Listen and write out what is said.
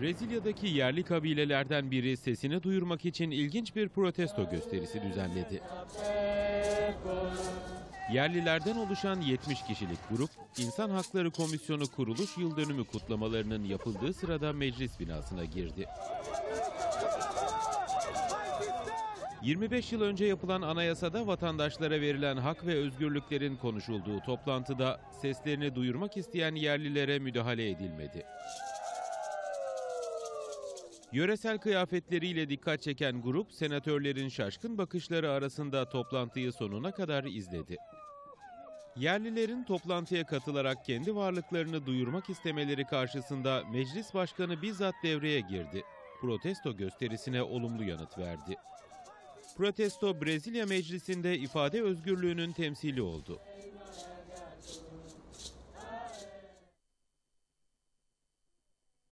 Brezilya'daki yerli kabilelerden biri sesini duyurmak için ilginç bir protesto gösterisi düzenledi. Yerlilerden oluşan 70 kişilik grup, İnsan Hakları Komisyonu kuruluş yıl dönümü kutlamalarının yapıldığı sırada meclis binasına girdi. 25 yıl önce yapılan anayasada vatandaşlara verilen hak ve özgürlüklerin konuşulduğu toplantıda seslerini duyurmak isteyen yerlilere müdahale edilmedi. Yöresel kıyafetleriyle dikkat çeken grup, senatörlerin şaşkın bakışları arasında toplantıyı sonuna kadar izledi. Yerlilerin toplantıya katılarak kendi varlıklarını duyurmak istemeleri karşısında meclis başkanı bizzat devreye girdi. Protesto gösterisine olumlu yanıt verdi. Protesto Brezilya Meclisi'nde ifade özgürlüğünün temsili oldu.